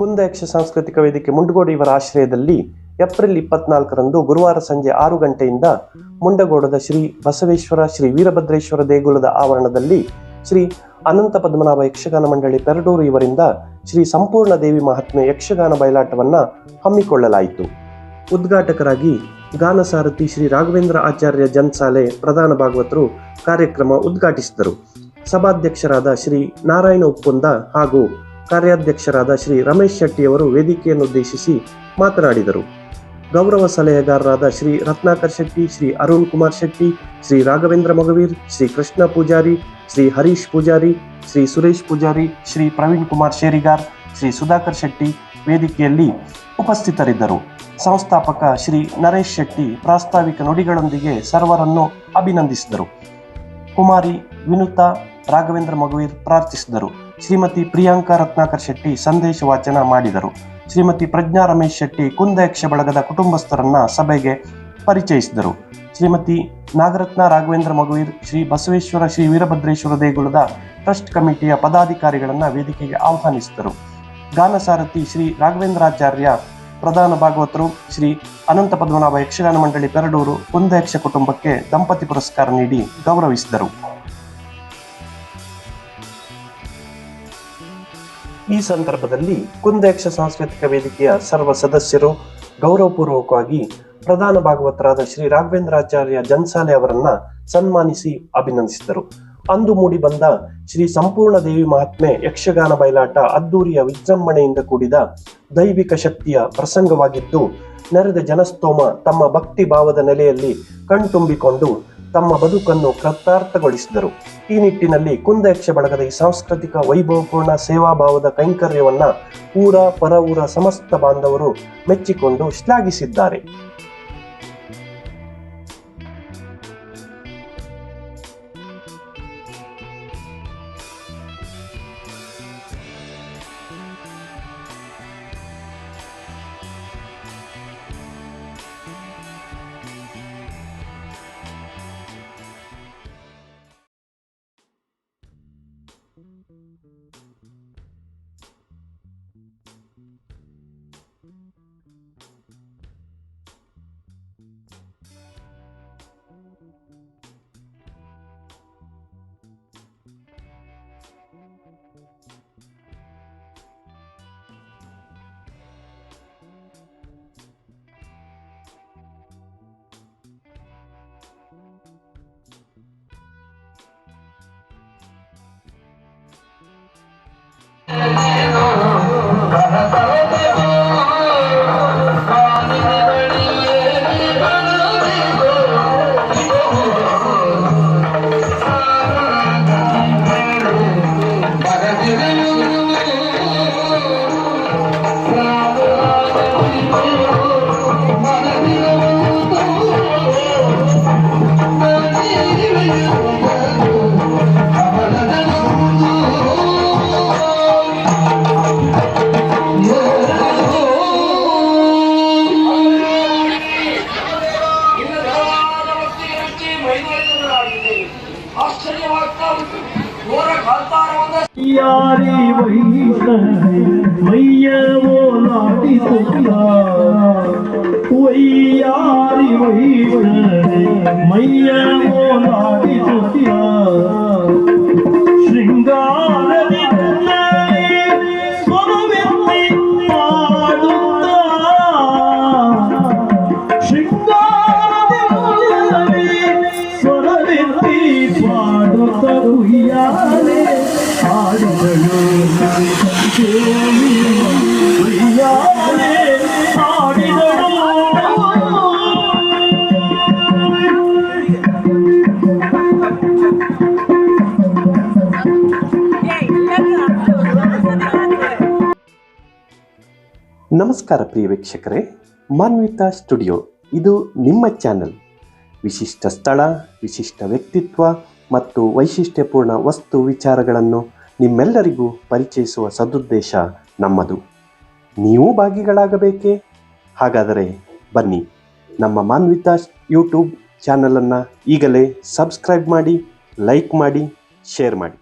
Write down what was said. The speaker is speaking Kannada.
ಕುಂದ ಯಕ್ಷ ಸಾಂಸ್ಕೃತಿಕ ವೇದಿಕೆ ಮುಂಡಗೋಡು ಇವರ ಆಶ್ರಯದಲ್ಲಿ ಏಪ್ರಿಲ್ ಇಪ್ಪತ್ನಾಲ್ಕರಂದು ಗುರುವಾರ ಸಂಜೆ ಆರು ಗಂಟೆಯಿಂದ ಮುಂಡಗೋಡದ ಶ್ರೀ ಬಸವೇಶ್ವರ, ಶ್ರೀ ವೀರಭದ್ರೇಶ್ವರ ದೇಗುಲದ ಆವರಣದಲ್ಲಿ ಶ್ರೀ ಅನಂತ ಪದ್ಮನಾಭ ಯಕ್ಷಗಾನ ಮಂಡಳಿ ಪೆರಡೂರು ಇವರಿಂದ ಶ್ರೀ ಸಂಪೂರ್ಣ ದೇವಿ ಮಹಾತ್ಮೆ ಯಕ್ಷಗಾನ ಬಯಲಾಟವನ್ನು ಹಮ್ಮಿಕೊಳ್ಳಲಾಯಿತು. ಉದ್ಘಾಟಕರಾಗಿ ಗಾನಸಾರಥಿ ಶ್ರೀ ರಾಘವೇಂದ್ರ ಆಚಾರ್ಯ ಜನ್ಸಾಲೆ ಪ್ರಧಾನ ಭಾಗವತರು ಕಾರ್ಯಕ್ರಮ ಉದ್ಘಾಟಿಸಿದರು. ಸಭಾಧ್ಯಕ್ಷರಾದ ಶ್ರೀ ನಾರಾಯಣ ಉಪ್ಪುಂದ ಹಾಗೂ ಕಾರ್ಯಾಧ್ಯಕ್ಷರಾದ ಶ್ರೀ ರಮೇಶ್ ಶೆಟ್ಟಿಯವರು ವೇದಿಕೆಯನ್ನು ಉದ್ದೇಶಿಸಿ ಮಾತನಾಡಿದರು. ಗೌರವ ಸಲಹೆಗಾರರಾದ ಶ್ರೀ ರತ್ನಾಕರ್ ಶೆಟ್ಟಿ, ಶ್ರೀ ಅರುಣ್ ಕುಮಾರ್ ಶೆಟ್ಟಿ, ಶ್ರೀ ರಾಘವೇಂದ್ರ ಮಗವೀರ್, ಶ್ರೀ ಕೃಷ್ಣ ಪೂಜಾರಿ, ಶ್ರೀ ಹರೀಶ್ ಪೂಜಾರಿ, ಶ್ರೀ ಸುರೇಶ್ ಪೂಜಾರಿ, ಶ್ರೀ ಪ್ರವೀಣ್ ಕುಮಾರ್ ಶೇರಿಗಾರ್, ಶ್ರೀ ಸುಧಾಕರ್ ಶೆಟ್ಟಿ ವೇದಿಕೆಯಲ್ಲಿ ಉಪಸ್ಥಿತರಿದ್ದರು. ಸಂಸ್ಥಾಪಕ ಶ್ರೀ ನರೇಶ್ ಶೆಟ್ಟಿ ಪ್ರಾಸ್ತಾವಿಕ ನುಡಿಗಳೊಂದಿಗೆ ಸರ್ವರನ್ನು ಅಭಿನಂದಿಸಿದರು. ಕುಮಾರಿ ವಿನುತಾ, ರಾಘವೇಂದ್ರ ಮಗುವೀರ್ ಪ್ರಾರ್ಥಿಸಿದರು. ಶ್ರೀಮತಿ ಪ್ರಿಯಾಂಕಾ ರತ್ನಾಕರ್ ಶೆಟ್ಟಿ ಸಂದೇಶ ವಾಚನ ಮಾಡಿದರು. ಶ್ರೀಮತಿ ಪ್ರಜ್ಞಾ ರಮೇಶ್ ಶೆಟ್ಟಿ ಕುಂದಯಕ್ಷ ಬಳಗದ ಕುಟುಂಬಸ್ಥರನ್ನ ಸಭೆಗೆ ಪರಿಚಯಿಸಿದರು. ಶ್ರೀಮತಿ ನಾಗರತ್ನ ರಾಘವೇಂದ್ರ ಮಗುವೀರ್ ಶ್ರೀ ಬಸವೇಶ್ವರ ಶ್ರೀ ವೀರಭದ್ರೇಶ್ವರ ದೇಗುಲದ ಟ್ರಸ್ಟ್ ಕಮಿಟಿಯ ಪದಾಧಿಕಾರಿಗಳನ್ನು ವೇದಿಕೆಗೆ ಆಹ್ವಾನಿಸಿದರು. ಗಾನಸಾರಥಿ ಶ್ರೀ ರಾಘವೇಂದ್ರಾಚಾರ್ಯ, ಪ್ರಧಾನ ಭಾಗವತರು ಶ್ರೀ ಅನಂತ ಪದ್ಮನಾಭ ಯಕ್ಷಗಾನ ಮಂಡಳಿ ಪೆರಡೂರು ಕುಂದಯಕ್ಷ ಕುಟುಂಬಕ್ಕೆ ದಂಪತಿ ಪುರಸ್ಕಾರ ನೀಡಿ ಗೌರವಿಸಿದರು. ಈ ಸಂದರ್ಭದಲ್ಲಿ ಕುಂದಯಕ್ಷ ಸಾಂಸ್ಕೃತಿಕ ವೇದಿಕೆಯ ಸರ್ವ ಸದಸ್ಯರು ಗೌರವಪೂರ್ವಕವಾಗಿ ಪ್ರಧಾನ ಭಾಗವತರಾದ ಶ್ರೀ ರಾಘವೇಂದ್ರಾಚಾರ್ಯ ಜನ್ಸಾಲೆ ಅವರನ್ನ ಸನ್ಮಾನಿಸಿ ಅಭಿನಂದಿಸಿದರು. ಅಂದು ಮೂಡಿ ಬಂದ ಶ್ರೀ ಸಂಪೂರ್ಣ ದೇವಿ ಮಹಾತ್ಮೆ ಯಕ್ಷಗಾನ ಬಯಲಾಟ ಅದ್ದೂರಿಯ ವಿಜೃಂಭಣೆಯಿಂದ ಕೂಡಿದ ದೈವಿಕ ಶಕ್ತಿಯ ಪ್ರಸಂಗವಾಗಿದ್ದು, ನೆರೆದ ಜನಸ್ತೋಮ ತಮ್ಮ ಭಕ್ತಿ ಭಾವದ ನೆಲೆಯಲ್ಲಿ ಕಣ್ತುಂಬಿಕೊಂಡು ತಮ್ಮ ಬದುಕನ್ನು ಕೃತಾರ್ಥಗೊಳಿಸಿದರು. ಈ ನಿಟ್ಟಿನಲ್ಲಿ ಕುಂದಯಕ್ಷ ಬಳಗದ ಈ ಸಾಂಸ್ಕೃತಿಕ ವೈಭವಪೂರ್ಣ ಸೇವಾಭಾವದ ಕೈಂಕರ್ಯವನ್ನ ಊರ, ಪರ ಊರ ಸಮಸ್ತ ಬಾಂಧವರು ಮೆಚ್ಚಿಕೊಂಡು ಶ್ಲಾಘಿಸಿದ್ದಾರೆ. யாரே வையவோ நாடி ஒய்யாரி மையவோ நாடி சுத்தியா சிங்காரதி ನಮಸ್ಕಾರ ಪ್ರಿಯ ವೀಕ್ಷಕರೇ ಮಾನ್ವಿತಾ ಸ್ಟುಡಿಯೋ ಇದು ನಿಮ್ಮ ಚಾನೆಲ್. ವಿಶಿಷ್ಟ ಸ್ಥಳ ವಿಶಿಷ್ಟ ವ್ಯಕ್ತಿತ್ವ ಮತ್ತು ವೈಶಿಷ್ಟ್ಯಪೂರ್ಣ ವಸ್ತು ವಿಚಾರಗಳನ್ನು ನಿಮ್ಮೆಲ್ಲರಿಗೂ ಪರಿಚಯಿಸುವ ಸದುದ್ದೇಶ ನಮ್ಮದು. ನೀವು ಭಾಗಿಗಳಾಗಬೇಕೇ? ಹಾಗಾದರೆ ಬನ್ನಿ, ನಮ್ಮ ಮಾನ್ವಿತ ಯೂಟ್ಯೂಬ್ ಚಾನಲನ್ನು ಈಗಲೇ ಸಬ್ಸ್ಕ್ರೈಬ್ ಮಾಡಿ, ಲೈಕ್ ಮಾಡಿ, ಶೇರ್ ಮಾಡಿ.